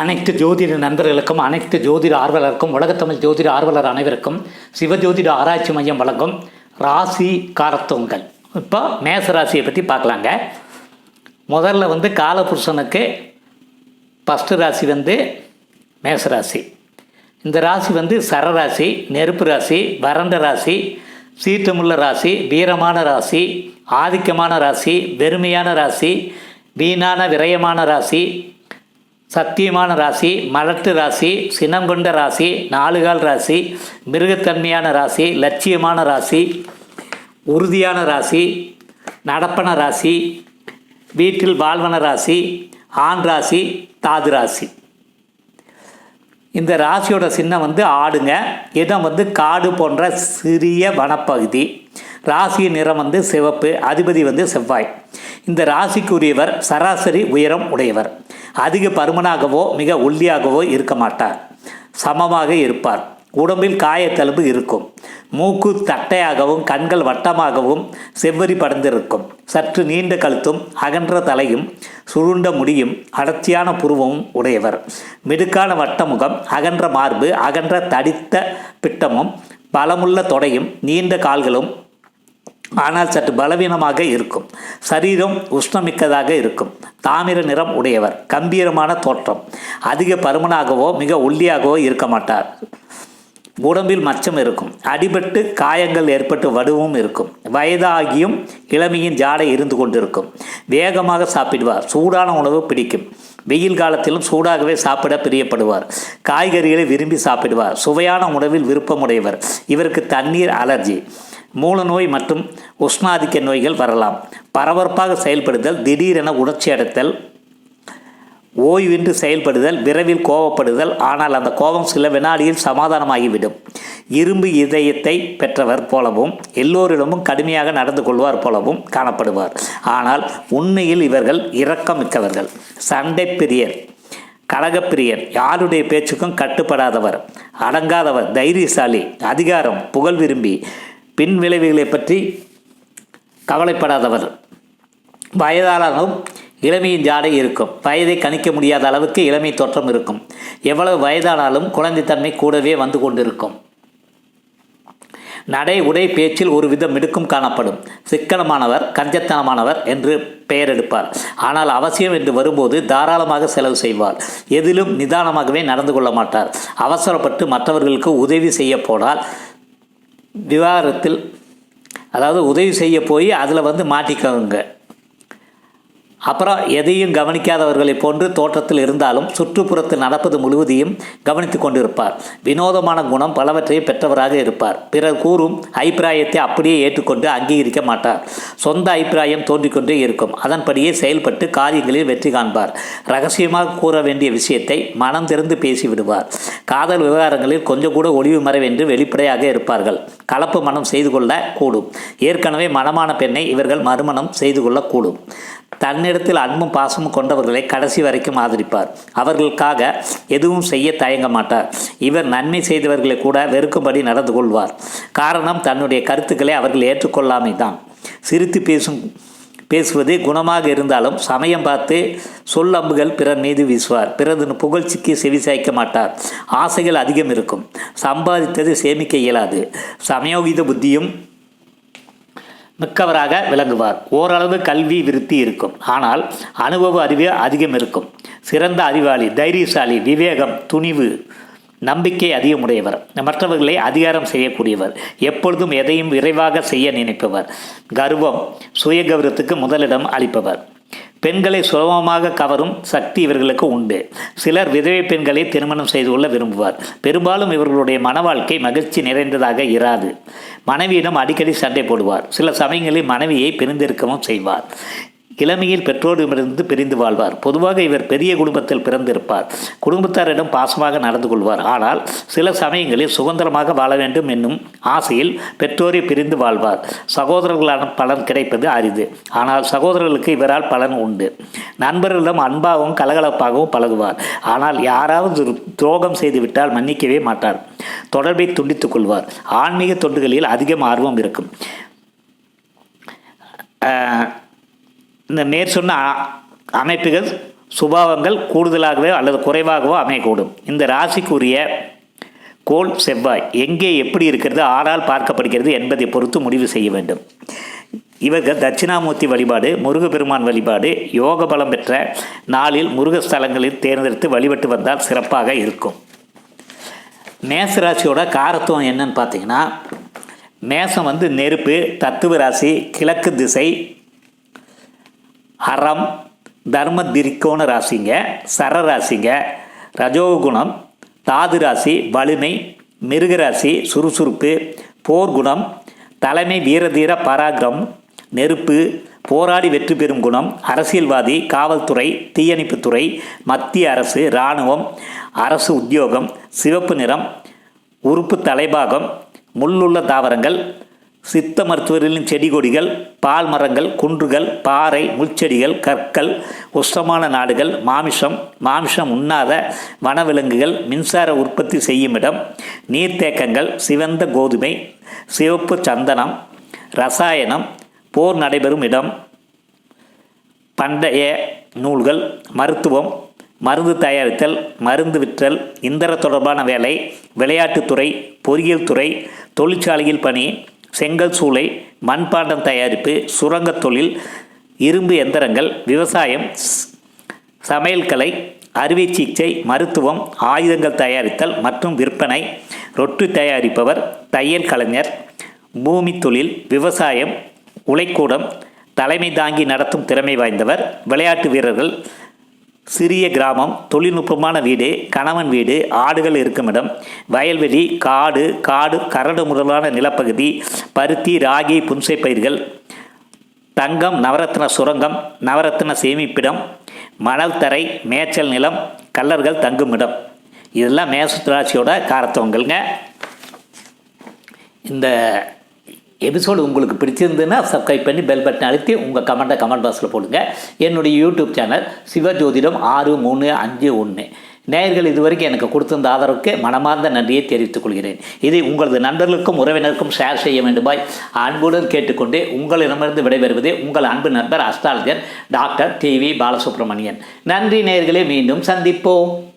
அனைத்து ஜோதிட நண்பர்களுக்கும் அனைத்து ஜோதிட ஆர்வலருக்கும் உலகத்தமிழ் ஜோதிட ஆர்வலர் அனைவருக்கும் சிவஜோதிட ஆராய்ச்சி மையம் வழங்கும் ராசி காரத்துவங்கள் இப்போ மேச ராசியை பற்றி பார்க்கலாங்க. முதல்ல வந்து காலபுருஷனுக்கு ஃபஸ்ட்டு ராசி வந்து மேசராசி. இந்த ராசி வந்து சரராசி நெருப்பு ராசி வறண்ட ராசி சீற்றமுள்ள ராசி வீரமான ராசி ஆதிக்கமான ராசி வெறுமையான ராசி வீணான விரயமான ராசி சத்தியமான ராசி மலட்டு ராசி சினம் கொண்ட ராசி நாலுகால் ராசி மிருகத்தன்மையான ராசி லட்சியமான ராசி உறுதியான ராசி நடப்பன ராசி வீட்டில் வாழ்வன ராசி ஆண் ராசி தாது ராசி. இந்த ராசியோட சின்னம் வந்து ஆடுங்க. இடம் வந்து காடு போன்ற சிறிய வனப்பகுதி. ராசியின் நிறம் வந்து சிவப்பு அதிபதி வந்து செவ்வாய். இந்த ராசிக்குரியவர் சராசரி உயரம் உடையவர். அதிக பருமனாகவோ மிக ஒல்லியாகவோ இருக்க மாட்டார். சமமாக இருப்பார். உடம்பில் காயத்தழும்பு இருக்கும். மூக்கு தட்டையாகவும் கண்கள் வட்டமாகவும் செவ்வரி படர்ந்திருக்கும். சற்று நீண்ட கழுத்தும் அகன்ற தலையும் சுருண்ட முடியும் அடர்த்தியான புருவமும் உடையவர். மிடுக்கான வட்டமுகம் அகன்ற மார்பு அகன்ற தடித்த பிட்டமும் பலமுள்ள தொடையும் நீண்ட கால்களும் ஆனால் சற்று பலவீனமாக இருக்கும். சரீரம் உஷ்ணமிக்கதாக இருக்கும். தாமிர நிறம் உடையவர் கம்பீரமான தோற்றம். அதிக பருமனாகவோ மிக ஒல்லியாகவோ இருக்க மாட்டார். உடம்பில் மச்சம் இருக்கும். அடிபட்டு காயங்கள் ஏற்பட்டு வடுவும் இருக்கும். வயதாகியும் இளமையின் ஜாடை இருந்து கொண்டிருக்கும். வேகமாக சாப்பிடுவார். சூடான உணவு பிடிக்கும். வெயில் காலத்திலும் சூடாகவே சாப்பிட பிரியப்படுவார். காய்கறிகளை விரும்பி சாப்பிடுவார். சுவையான உணவில் விருப்பமுடையவர். இவருக்கு தண்ணீர் அலர்ஜி. மூல நோய் மற்றும் உஷ்ணாதிக்க நோய்கள் வரலாம். பரபரப்பாக செயல்படுதல் திடீரென உணர்ச்சி அடைத்தல் ஓய்வின்றி செயல்படுதல் விரைவில் கோபப்படுதல் ஆனால் அந்த கோபம் சில வினாடியில் சமாதானமாகிவிடும். இரும்பு இதயத்தை பெற்றவர் போலவும் எல்லோரிடமும் கடுமையாக நடந்து கொள்வார் போலவும் காணப்படுவார். ஆனால் உண்மையில் இவர்கள் இரக்கமிக்கவர்கள். சண்டை பிரியர் கழகப்பிரியர் யாருடைய பேச்சுக்கும் கட்டுப்படாதவர் அடங்காதவர் தைரியசாலி அதிகாரம் புகழ் விரும்பி பின் விளைவுகளை பற்றி கவலைப்படாதவர். வயதானாலும் இளமையின் ஜாடை இருக்கும். வயதை கணிக்க முடியாத அளவுக்கு இளமை தோற்றம் இருக்கும். எவ்வளவு வயதானாலும் குழந்தைத்தன்மை கூடவே வந்து கொண்டிருக்கும். நடை உடை பேச்சில் ஒரு விதம் மிடுக்கும் காணப்படும். சிக்கனமானவர் கஞ்சத்தனமானவர் என்று பெயர் எடுப்பார். ஆனால் அவசியம் என்று வரும்போது தாராளமாக செலவு செய்வார். எதிலும் நிதானமாகவே நடந்து கொள்ள மாட்டார். அவசரப்பட்டு மற்றவர்களுக்கு உதவி செய்ய போனால் விவாகரத்தில் அதாவது உதவி செய்ய போய் அதில் வந்து மாட்டிக்கோங்க. அப்புறம் எதையும் கவனிக்காதவர்களைப் போன்று தோற்றத்தில் இருந்தாலும் சுற்றுப்புறத்தில் நடப்பது முழுவதையும் கவனித்து கொண்டிருப்பார். வினோதமான குணம் பலவற்றையும் பெற்றவராக இருப்பார். பிறர் கூறும் அபிப்பிராயத்தை அப்படியே ஏற்றுக்கொண்டு அங்கீகரிக்க மாட்டார். சொந்த அபிப்பிராயம் தோன்றிக்கொண்டே இருக்கும். அதன்படியே செயல்பட்டு காரியங்களில் வெற்றி காண்பார். ரகசியமாக கூற வேண்டிய விஷயத்தை மனம் திறந்து பேசிவிடுவார். காதல் விவகாரங்களில் கொஞ்சம் கூட ஒளிவு மறைவென்று வெளிப்படையாக இருப்பார்கள். கலப்பு மனம் செய்து கொள்ள கூடும். ஏற்கனவே மனமான பெண்ணை இவர்கள் மறுமணம் செய்து கொள்ளக்கூடும் தன்னிடத்தில் அன்பும் பாசமும் கொண்டவர்களை கடைசி வரைக்கும் ஆதரிப்பார். அவர்களுக்காக எதுவும் செய்ய தயங்க மாட்டார். இவர் நன்மை செய்தவர்களை கூட வெறுக்கும்படி நடந்து கொள்வார். காரணம் தன்னுடைய கருத்துக்களை அவர்கள் ஏற்றுக்கொள்ளாமை தான். சிரித்து பேசும் பேசுவது குணமாக இருந்தாலும் சமயம் பார்த்து சொல்லம்புகள் பிறர் மீது வீசுவார். பிறது புகழ்ச்சிக்கு செவிசாய்க்க மாட்டார். ஆசைகள் அதிகம் இருக்கும். சம்பாதித்தது சேமிக்க இயலாது. சமயோகித புத்தியும் மிக்கவராக விளங்குவார். ஓரளவு கல்வி விருத்தி இருக்கும். ஆனால் அனுபவ அறிவு அதிகம் இருக்கும். சிறந்த அறிவாளி தைரியசாலி விவேகம் துணிவு நம்பிக்கை அதிகமுடையவர். மற்றவர்களை அதிகாரம் செய்யக்கூடியவர். எப்பொழுதும் எதையும் விரைவாக செய்ய நினைப்பவர். கர்வம் சுய கௌரவத்துக்கு முதலிடம் அளிப்பவர். பெண்களை சுலபமாக கவரும் சக்தி இவர்களுக்கு உண்டு. சிலர் விதவை பெண்களை திருமணம் செய்து கொள்ள விரும்புவார். பெரும்பாலும் இவர்களுடைய மன வாழ்க்கை மகிழ்ச்சி நிறைந்ததாக இராது. மனைவியிடம் அடிக்கடி சண்டை போடுவார். சில சமயங்களில் மனைவியை பிரிந்திருக்கவும் செய்வார். இளமையில் பெற்றோரிடமிருந்து பிரிந்து வாழ்வார். பொதுவாக இவர் பெரிய குடும்பத்தில் பிறந்திருப்பார். குடும்பத்தாரிடம் பாசமாக நடந்து கொள்வார். ஆனால் சில சமயங்களில் சுதந்திரமாக வாழ வேண்டும் என்னும் ஆசையில் பெற்றோரை பிரிந்து வாழ்வார். சகோதரர்களான பலன் கிடைப்பது அரிது. ஆனால் சகோதரர்களுக்கு இவரால் பலன் உண்டு. நண்பர்களிடம் அன்பாகவும் கலகலப்பாகவும் பழகுவார். ஆனால் யாராவது துரோகம் செய்துவிட்டால் மன்னிக்கவே மாட்டார். தொடர்பை துண்டித்துக் கொள்வார். ஆன்மீக தொண்டுகளில் அதிகம் ஆர்வம் இருக்கும். இந்த மேற்சொன்ன சொன்ன அமைப்புகள் சுபாவங்கள் கூடுதலாகவோ அல்லது குறைவாகவோ அமையக்கூடும். இந்த ராசிக்குரிய கோள் செவ்வாய் எங்கே எப்படி இருக்கிறது ஆறால் பார்க்கப்படுகிறது என்பதை பொறுத்து முடிவு செய்ய வேண்டும். இவர்கள் தட்சிணாமூர்த்தி வழிபாடு முருகப்பெருமான் வழிபாடு யோக பலம் பெற்ற நாளில் முருக ஸ்தலங்களில் தேர்ந்தெடுத்து வழிபட்டு வந்தால் சிறப்பாக இருக்கும். மேசராசியோட காரத்துவம் என்னன்னு பார்த்தீங்கன்னா மேசம் வந்து நெருப்பு தத்துவ ராசி கிழக்கு திசை அறம் தர்ம திரிக்கோண ராசிங்க சர ராசிங்க ரஜோகுணம் தாது ராசி வலிமை மிருகராசி சுறுசுறுப்பு போர்க்குணம் தலைமை வீரதீர பராக்கிரம் நெருப்பு போராடி வெற்றி பெறும் குணம் அரசியல்வாதி காவல்துறை தீயணைப்புத்துறை மத்திய அரசு இராணுவம் அரசு உத்தியோகம் சிவப்பு நிறம் உறுப்பு தலைபாகம் முள்ளுள்ள தாவரங்கள் சித்த மருத்துவர்களின் செடி கொடிகள் பால் மரங்கள் குன்றுகள் பாறை முள்செடிகள் கற்கள் உஷ்டமான நாடுகள் மாமிசம் மாமிசம் உண்ணாத வனவிலங்குகள் மின்சார உற்பத்தி செய்யும் இடம் நீர்த்தேக்கங்கள் சிவந்த கோதுமை சிவப்பு சந்தனம் ரசாயனம் போர் நடைபெறும் இடம் பண்டைய நூல்கள் மருத்துவம் மருந்து தயாரித்தல் மருந்து விற்றல் இந்தர தொடர்பான வேலை விளையாட்டுத்துறை பொறியியல் துறை தொழிற்சாலையில் பணி செங்கல் சூளை மண்பாண்டம் தயாரிப்பு சுரங்கத் தொழில் இரும்பு எந்திரங்கள் விவசாயம் சமையல்கலை அறுவை சிகிச்சை மருத்துவம் ஆயுதங்கள் தயாரித்தல் மற்றும் விற்பனை ரொட்டி தயாரிப்பவர் தையல் கலைஞர் பூமி தொழில் விவசாயம் உலைக்கூடம் தலைமை தாங்கி நடத்தும் திறமை வாய்ந்தவர் விளையாட்டு வீரர்கள் சிறிய கிராமம் தொழில்நுட்பமான வீடு கணவன் வீடு ஆடுகள் இருக்கும் இடம். வயல்வெளி காடு காடு கரடு முதலான நிலப்பகுதி பருத்தி ராகி புன்சை பயிர்கள். தங்கம் நவரத்ன சுரங்கம் நவரத்ன சேமிப்பிடம். மணல் தரை மேய்ச்சல் நிலம் கல்லர்கள் தங்கும் இடம். இதெல்லாம் மேசராசியோட காரத்துவங்கள்ங்க. இந்த எபிசோடு உங்களுக்கு பிடிச்சிருந்ததுன்னா சப்ஸ்கிரைப் பண்ணி பெல் பட்டன் அழுத்தி உங்கள் கமெண்ட்டை கமெண்ட் பாக்ஸில் போடுங்க. என்னுடைய யூடியூப் சேனல் சிவஜோதிடம் ஆறு மூணு அஞ்சு ஒன்று நேயர்கள் இதுவரைக்கும் எனக்கு கொடுத்திருந்த ஆதரவுக்கு மனமார்ந்த நன்றியை தெரிவித்துக் கொள்கிறேன். இதை உங்களது நண்பர்களுக்கும் உறவினருக்கும் ஷேர் செய்ய வேண்டுமாய் அன்புடன் கேட்டுக்கொண்டு உங்களிடமிருந்து விடைபெறுவதே உங்கள் அன்பு நண்பர் astrologer doctor T V Balasubramanian. நன்றி நேயர்களே மீண்டும் சந்திப்போம்.